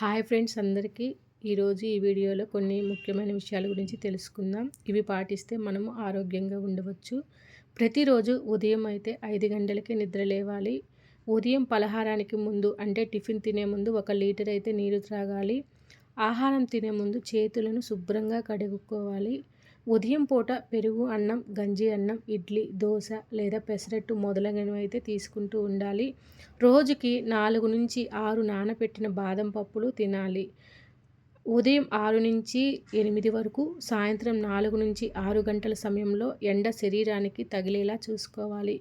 Hi friends అందరికీ. ఈరోజు ఈ వీడియోలో కొన్ని ముఖ్యమైన విషయాల గురించి తెలుసుకుందాం. ఇవి పాటిస్తే మనము ఆరోగ్యంగా ఉండవచ్చు. ప్రతిరోజు ఉదయం అయితే ఐదు గంటలకి నిద్ర లేవాలి. ఉదయం పలహారానికి ముందు అంటే టిఫిన్ తినే ముందు ఒక లీటర్ అయితే నీరు త్రాగాలి. ఆహారం తినే ముందు చేతులను శుభ్రంగా కడుక్కోవాలి. ఉదయం పూట పెరుగు అన్నం గంజి అన్నం ఇడ్లీ దోశ లేదా పెసరట్టు మొదలైనవి అయితే తీసుకుంటూ ఉండాలి. రోజుకి నాలుగు నుంచి ఆరు నానబెట్టిన బాదం పప్పులు తినాలి. ఉదయం ఆరు నుంచి ఎనిమిది వరకు సాయంత్రం నాలుగు నుంచి ఆరు గంటల సమయంలో ఎండ శరీరానికి తగిలేలా చూసుకోవాలి.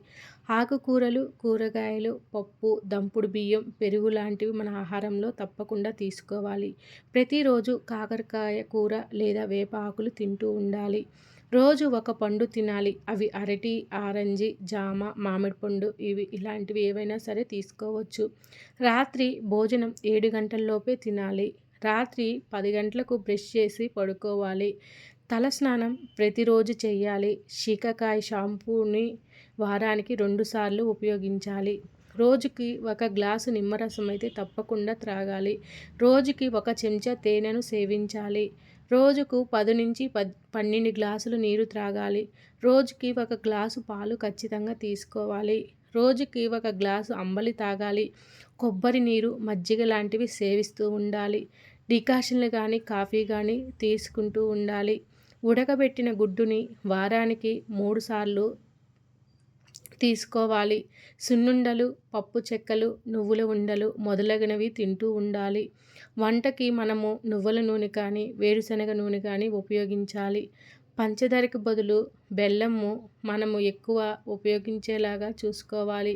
ఆకుకూరలు కూరగాయలు పప్పు దంపుడు బియ్యం పెరుగు లాంటివి మన ఆహారంలో తప్పకుండా తీసుకోవాలి. ప్రతిరోజు కాకరకాయ కూర లేదా వేప ఆకులు తింటూ ఉండాలి. రోజు ఒక పండు తినాలి. అవి అరటి ఆరెంజి జామ మామిడి పండు ఇవి ఇలాంటివి ఏవైనా సరే తీసుకోవచ్చు. రాత్రి భోజనం ఏడు గంటల్లోపే తినాలి. రాత్రి పది గంటలకు బ్రష్ చేసి పడుకోవాలి. తలస్నానం ప్రతిరోజు చేయాలి. శీకాకాయ షాంపూని వారానికి రెండుసార్లు ఉపయోగించాలి. రోజుకి ఒక గ్లాసు నిమ్మరసం అయితే తప్పకుండా త్రాగాలి. రోజుకి ఒక చెంచా తేనెను సేవించాలి. రోజుకు పది నుంచి పద్ పన్నెండు గ్లాసులు నీరు త్రాగాలి. రోజుకి ఒక గ్లాసు పాలు ఖచ్చితంగా తీసుకోవాలి. రోజుకి ఒక గ్లాసు అంబలి తాగాలి. కొబ్బరి నీరు మజ్జిగ లాంటివి సేవిస్తూ ఉండాలి. డికాషన్లు కానీ కాఫీ కానీ తీసుకుంటూ ఉండాలి. ఉడకబెట్టిన గుడ్డుని వారానికి మూడుసార్లు తీసుకోవాలి. సున్నుండలు పప్పు చెక్కలు నువ్వుల ఉండలు మొదలగునవి తింటూ ఉండాలి. వంటకి మనము నువ్వుల నూనె కానీ వేరుశనగ నూనె కానీ ఉపయోగించాలి. పంచదారకు బదులు బెల్లము మనము ఎక్కువ ఉపయోగించేలాగా చూసుకోవాలి.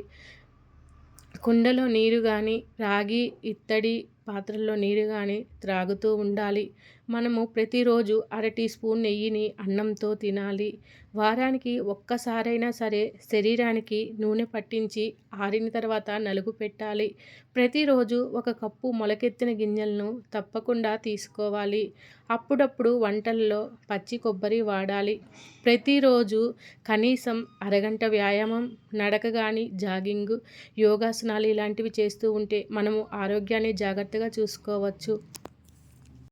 కుండలో నీరు కానీ రాగి ఇత్తడి పాత్రల్లో నీరు కానీ త్రాగుతూ ఉండాలి. మనము ప్రతిరోజు అర టీ స్పూన్ నెయ్యిని అన్నంతో తినాలి. వారానికి ఒక్కసారైనా సరే శరీరానికి నూనె పట్టించి ఆరిన తర్వాత నలుగు పెట్టాలి. ప్రతిరోజు ఒక కప్పు మొలకెత్తిన గింజలను తప్పకుండా తీసుకోవాలి. అప్పుడప్పుడు వంటల్లో పచ్చి కొబ్బరి వాడాలి. ప్రతిరోజు కనీసం అరగంట వ్యాయామం నడక కానీ జాగింగ్ యోగాసనాలు ఇలాంటివి చేస్తూ ఉంటే మనము ఆరోగ్యాన్ని జాగ్రత్త జాగ్రత్తగా చూసుకోవచ్చు.